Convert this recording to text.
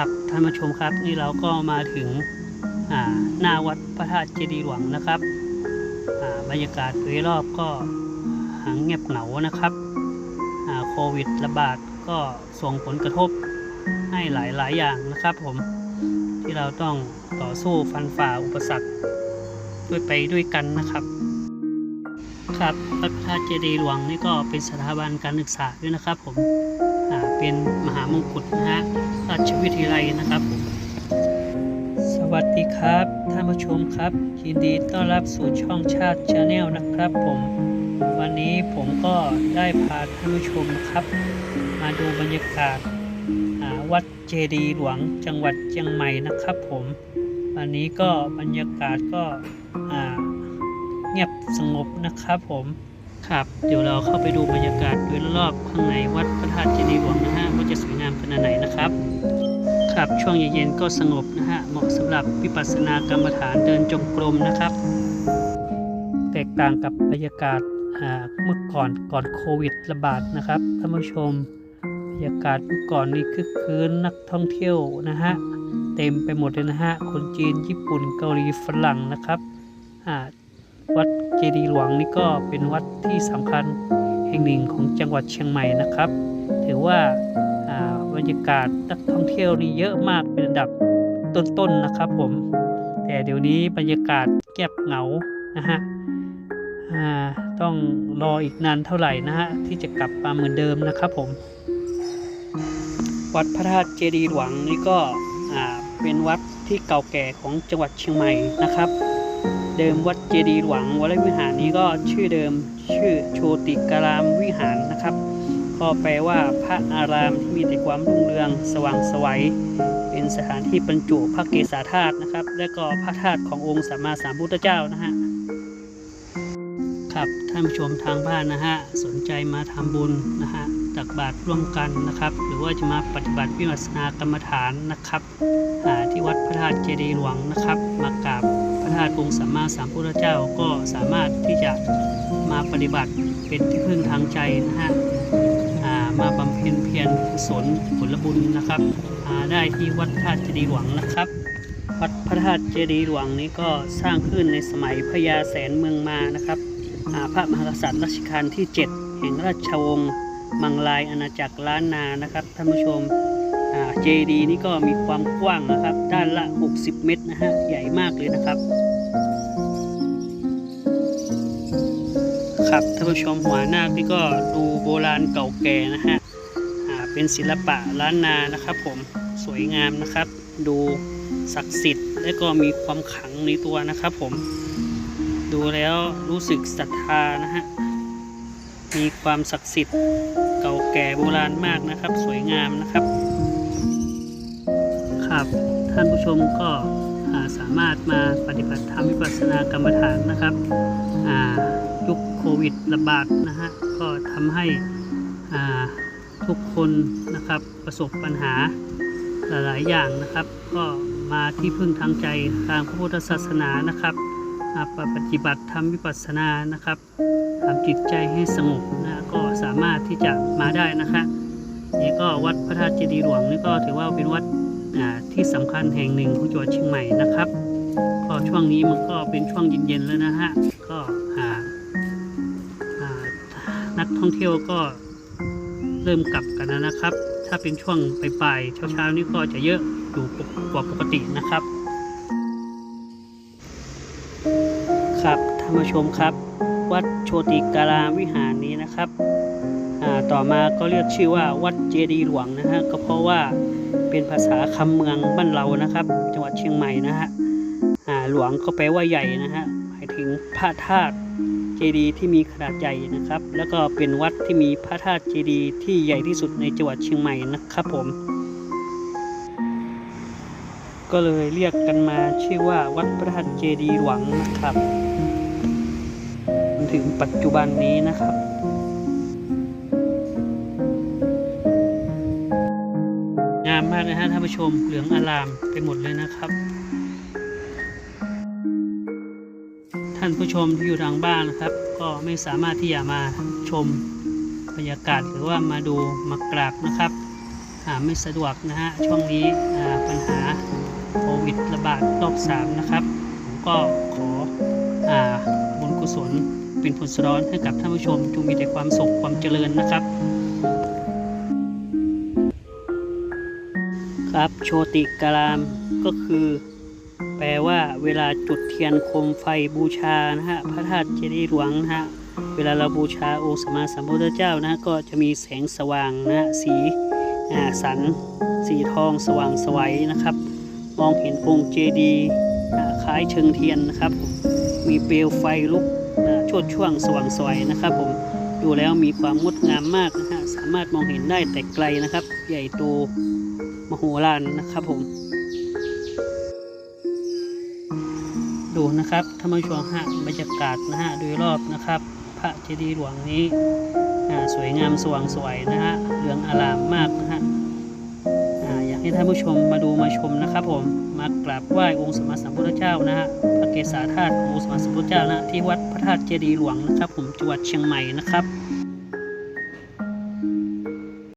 ครับท่านผู้ชมครับนี่เราก็มาถึงหน้าวัดพระธาตุเจดีย์หลวงนะครับบรรยากาศโดยรอบก็หางเงียบเหงานะครับโควิดระบาดก็ส่งผลกระทบให้หลายๆอย่างนะครับผมที่เราต้องต่อสู้ฟันฝ่าอุปสรรคด้วยไปด้วยกันนะครับครับวัดพระธาตุเจดีย์หลวงนี่ก็เป็นสถาบันการศึกษาด้วยนะครับผม เป็นมหามงกุฎนะฮะราชวิทยาลัยนะครับ สวัสดีครับท่านผู้ชมครับ ยินดีต้อนรับสู่ช่องชาติชาแนลนะครับผม วันนี้ผมก็ได้พาท่านผู้ชมครับ มาดูบรรยากาศวัดเจดีหลวงจังหวัดเชียงใหม่นะครับผม วันนี้ก็บรรยากาศก็เงียบสงบนะครับผม ครับเดี๋ยวเราเข้าไปดูบรรยากาศโดยรอบข้างในวัดพระธาตุเจดีย์หลวงนะฮะว่าจะสวยงามขนาดไหนนะครับ ครับช่วงเย็นๆก็สงบนะฮะเหมาะสำหรับวิปัสสนากรรมฐานเดินจงกรมนะครับ แตกต่างกับบรรยากาศอ่าเมื่อก่อนก่อนโควิดระบาดนะครับท่านผู้ชมบรรยากาศเมื่อก่อนนี่คือคืนนักท่องเที่ยวนะฮะเต็มไปหมดเลยนะฮะคนจีนญี่ปุ่นเกาหลีฝรั่งนะครับอ่า วัดเจดีหลวงนี่ก็เป็นวัดที่สำคัญแห่งหนึ่งของจังหวัดเชียงใหม่นะครับ ถือว่าบรรยากาศนักท่องเที่ยวนี่เยอะมากเป็นอันดับต้นๆนะครับผม แต่เดี๋ยวนี้บรรยากาศเงียบเหงานะฮะต้องรออีกนานเท่าไหร่นะฮะที่จะกลับมาเหมือนเดิมนะครับผม วัดพระธาตุเจดีย์หลวงนี่ก็เป็นวัดที่เก่าแก่ของจังหวัดเชียงใหม่นะครับ เดิมวัดเจดีหลวงวรวิหารนี้ก็ชื่อเดิมชื่อโชติการามวิหารนะครับ ก็แปลว่าพระอารามที่มีแต่ความรุ่งเรืองสว่างไสวัยเป็นสถานที่บรรจุพระเกศาธาตุนะครับ และก็พระธาตุขององค์สัมมาสัมพุทธเจ้านะฮะครับท่านผู้ชมทางบ้านนะฮะสนใจมาทำบุญนะฮะตักบาตรร่วมกันนะครับ หรือว่าจะมาปฏิบัติวิปัสสนากรรมฐานนะครับที่วัดพระธาตุเจดีย์หลวงนะครับ มากราบ ธาตุองค์สัมมาสัมพุทธเจ้าก็สามารถที่จะมาปฏิบัติเป็นที่พึ่งทางใจนะฮะมาบำเพ็ญเพียรกุศลผลบุญนะครับได้ที่วัดพระธาตุเจดีย์หลวงนะครับ วัดพระธาตุเจดีย์หลวงนี้ก็สร้างขึ้นในสมัยพญาแสนเมืองมานะครับพระมหากษัตริย์รัชกาลที่ 7 แห่งราชวงศ์มังลายอาณาจักรล้านนานะครับท่านผู้ชมเจดีนี่ก็มีความกว้างนะครับ ด้านละ 60 เมตรนะฮะ ใหญ่มากเลยนะครับ ครับท่านผู้ชมหัวหน้าคนี่ก็ดูโบราณเก่าแก่นะฮะเป็นศิลปะล้านนานะครับผมสวยงามนะครับ ดูศักดิ์สิทธิ์และก็มีความขลังในตัวนะครับผมดูแล้วรู้สึกศรัทธานะฮะมีความศักดิ์สิทธิ์เก่าแก่โบราณมากนะครับ สวยงามนะครับ ครับท่านผู้ชมก็สามารถมาปฏิบัติธรรมวิปัสสนากรรมฐานนะครับอ่า ยุคโควิดระบาดนะฮะก็ทำให้ทุกคนนะครับประสบปัญหาหลาย ๆ อย่างนะครับ ก็มาที่พึ่งทางใจทางพระพุทธศาสนานะครับอ่าปฏิบัติธรรมวิปัสสนานะครับทำจิตใจให้สงบนะก็สามารถที่จะมาได้นะคะนี่ก็วัดพระธาตุเจดีย์หลวงนี่ก็ถือว่าเป็นวัดที่สำคัญแห่งหนึ่งของจังหวัดเชียงใหม่นะครับ ก็ช่วงนี้มันก็เป็นช่วงเย็น ๆ แล้วนะฮะก็ นักท่องเที่ยวก็เริ่มกลับกันแล้วนะครับ ถ้าเป็นช่วงปลายๆเช้าๆนี่ก็จะเยอะอยู่กว่าปกตินะครับ ครับท่านผู้ชมครับ วัดโชติการามวิหารนี้นะครับต่อมาก็เรียกชื่อว่าวัดเจดีหลวงนะฮะก็เพราะว่าเป็นภาษาคำเมืองบ้านเรานะครับ จังหวัดเชียงใหม่นะฮะหลวงก็แปลว่าใหญ่นะฮะหมายถึงพระธาตุ เจดีย์ที่มีขนาดใหญ่นะครับ แล้วก็เป็นวัดที่มีพระธาตุเจดีย์ที่ใหญ่ที่สุดในจังหวัดเชียงใหม่นะครับผม ก็เลยเรียกกันมาชื่อว่าวัดพระธาตุเจดีย์หลวงนะครับ ถึงปัจจุบันนี้นะครับงามมากนะฮะท่านผู้ชมเหลืองอารามไปหมดเลยนะครับ ท่านผู้ชมที่อยู่ทางบ้านนะครับ ก็ไม่สามารถที่จะมาชมบรรยากาศหรือว่ามาดูมากราบนะครับอ่าไม่สะดวกนะฮะช่วงนี้อ่าปัญหาโควิดระบาดรอบสามนะครับผมก็ขออ่าบุญกุศลเป็นผลสะท้อนให้กับท่านผู้ชมจงมีแต่ความสุขความเจริญนะครับ ครับโชติกรามก็คือ แปลว่าเวลาจุดเทียนโคมไฟบูชานะฮะพระธาตุเจดีย์หลวงนะฮะเวลาเราบูชาองค์สมมาสัมพุทธเจ้านะก็จะมีแสงสว่างนะสีสันสีทองสว่างสวัยนะครับ มองเห็นองค์เจดีย์คล้ายเชิงเทียนนะครับผมมีเปลวไฟลุกชดช่วงสว่างสวยนะครับ ผมดูแล้วมีความงดงามมากนะฮะสามารถมองเห็นได้แต่ไกลนะครับ ใหญ่โตมโหฬารนะครับผม ดูนะครับท่านผู้ชมฮะบรรยากาศนะฮะโดยรอบนะครับ พระเจดีย์หลวงนี้สวยงามสว่างสวยนะฮะเหลืองอารามมากนะฮะอยากให้ท่านผู้ชมมาดูมาชมนะครับผมมากราบไหว้องค์สมมาสัมพุทธเจ้านะฮะพระเกศาธาตุององค์สมมาสัมพุทธเจ้านะที่วัดพระธาตุเจดีย์หลวงนะครับ ผมจังหวัดเชียงใหม่นะครับ